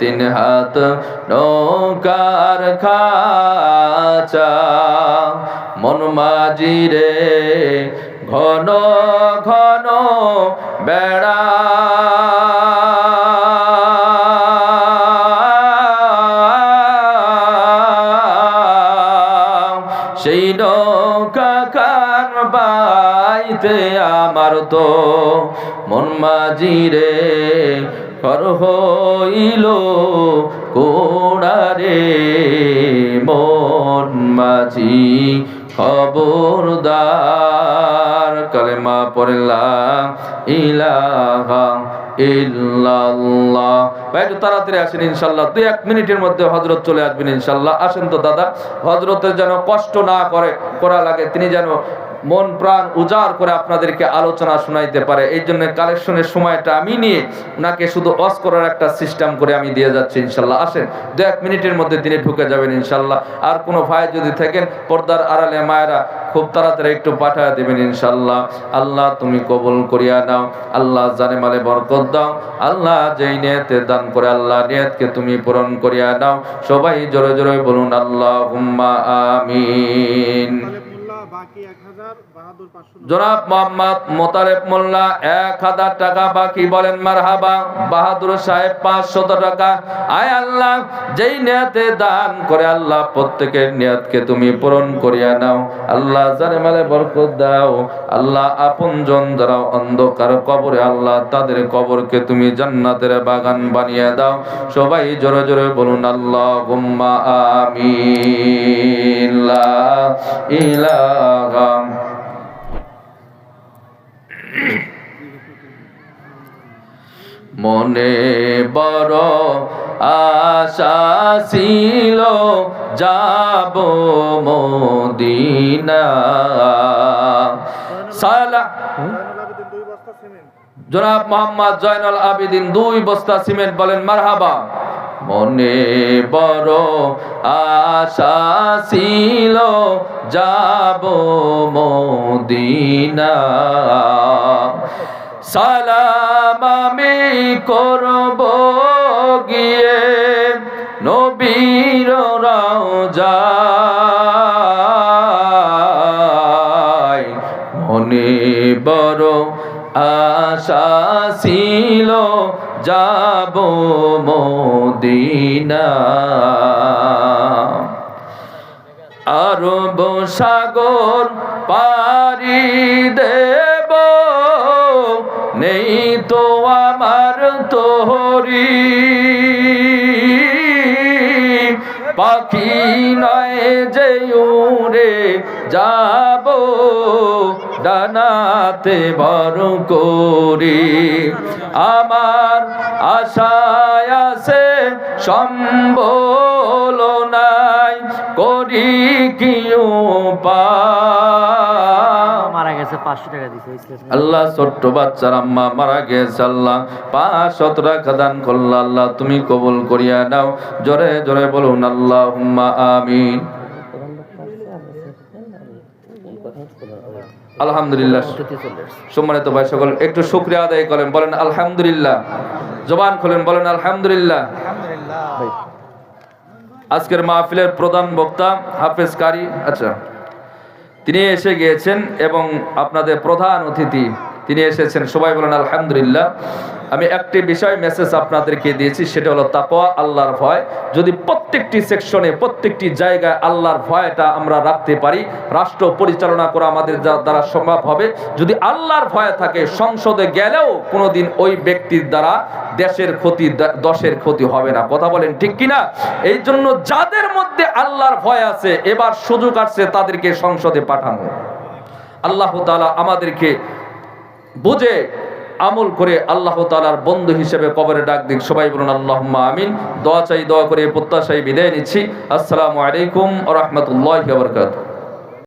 তিন হাত নৌকার খাচা। মন মাঝি রে, ঘন ঘন বেড়া। সেই নৌকা কার বাইতে আমার তো মন মাঝি রে কর হইল কোড়ারে। মন মাঝি খবরদার। কালেমা পড়লাম ইলাহা ইল্লাল্লাহ। ভাই, একটু তাড়াতাড়ি আসেন ইনশাল্লাহ। এক মিনিটের মধ্যে হজরত চলে আসবেন ইনশাল্লাহ। আসেন তো, দাদা। হজরতের যেন কষ্ট না করে, করা লাগে, তিনি যেন মন প্রাণ উজাড় করে আপনাদেরকে আলোচনা শোনাইতে পারে। এই জন্য কালেকশনের সময়টা আমি নিয়ে ওনাকে শুধু অস করার একটা সিস্টেম করে আমি দিয়ে যাচ্ছি ইনশাল্লাহ। আসেন, দু এক মিনিটের মধ্যে তিনি ঢুকে যাবেন ইনশাল্লাহ। আর কোনো ভাই যদি থাকেন, পর্দার আড়ালে মায়েরা খুব তাড়াতাড়ি একটু পাঠায় দেবেন ইনশাল্লাহ। আল্লাহ তুমি কবুল করিয়া নাও, আল্লাহ জানে মালে বরকত দাও, আল্লাহ যেই নিয়তে দান করে আল্লাহ নিয়তকে তুমি পূরণ করিয়া নাও। সবাই জোরে জোরে বলুন আল্লাহ হুম্মা আমিন বাকি জনাব মোহাম্মদ মোতারেব মোল্লা, এক হাজার টাকা বাকি। বলেন, মারহাবা, বাহাদুর সাহেব টাকা। আয় আল্লাহ, যেই নিয়তে দান করে আল্লাহ, প্রত্যেকের নিয়তকে তুমি পূরণ করিয়া নাও। আল্লাহ জানে মালে বরকত দাও, আল্লাহ অন্ধকার কবরে, আল্লাহ তাদের কবরকে তুমি জান্নাতের বাগান বানিয়ে দাও। সবাই জোরে জোরে বলুন আল্লাহ গুম্মা আমিন, লা ইলাহা মনে বড় আশা ছিল, যাব মদিনা। সালা জনাব মোহাম্মদ জয়নুল আবিদিন দুই বস্তা সিমেন্ট বলেন, মারহাবা। মনে বড় আশা ছিল, যাব মদিনা। সালাম আমি করব গিয়ে নবীর রাজায় মনে বড় আশা ছিল, যাব মদিনা। আরব সাগর পারি দেব, নেই তোহরি পাখি নয় যে উড়ে যাব, ডানাতে বড় করি। আমার আশায় আছে সম্বল নাই, করি কি পা আল্লাহ ছোট্ট বাচ্চার আম্মা মারা গেছে আল্লাহ। পাঁচ টাকা দান করল্লা আল্লাহ তুমি কবুল করিয়া নাও। জোরে জোরে বলুন আল্লাহ হুম্মা আমিন। আলহামদুলিল্লাহ। সম্মানিত ভাই সকল একটু শুক্রিয়া আদায় করেন বলেন আলহামদুলিল্লাহ। জবান খোলেন বলেন আলহামদুলিল্লাহ। আজকের মাহফিলের প্রধান বক্তা হাফেজ কারি আচ্ছা। তিনি এসে গিয়েছেন এবং আপনাদের প্রধান অতিথি। তিনি এসেছেন। সবাই বলেন, আলহামদুলিল্লাহ, আমি একটি বিষয় মেসেজ আপনাদেরকে দিয়েছি, সেটা হলো তাপোয়া আল্লাহর ভয়। যদি প্রত্যেকটি সেকশনে প্রত্যেকটি জায়গায় আল্লাহর ভয়টা আমরা রাখতে পারি, রাষ্ট্র পরিচালনা করা আমাদের দ্বারা সম্ভব হবে। যদি আল্লাহর ভয় থাকে, সংসদে গেলেও কোনোদিন ওই ব্যক্তির দ্বারা দেশের ক্ষতি, দশের ক্ষতি হবে না। কথা বলেন ঠিক কিনা? এই জন্য যাদের মধ্যে আল্লাহর ভয় আছে, এবার সুযোগ আসছে তাদেরকে সংসদে পাঠানো। আল্লাহ তালা আমাদেরকে বুঝে আমল করে আল্লাহ তালার বন্ধু হিসেবে কবরে ডাক দিক। সবাই বলুন আল্লাহ আমিন। দোয়া চাই, দোয়া করে প্রত্যাশাই বিদায় নিচ্ছি। আসসালামু আলাইকুম রহমতুল্লাহ বরকাত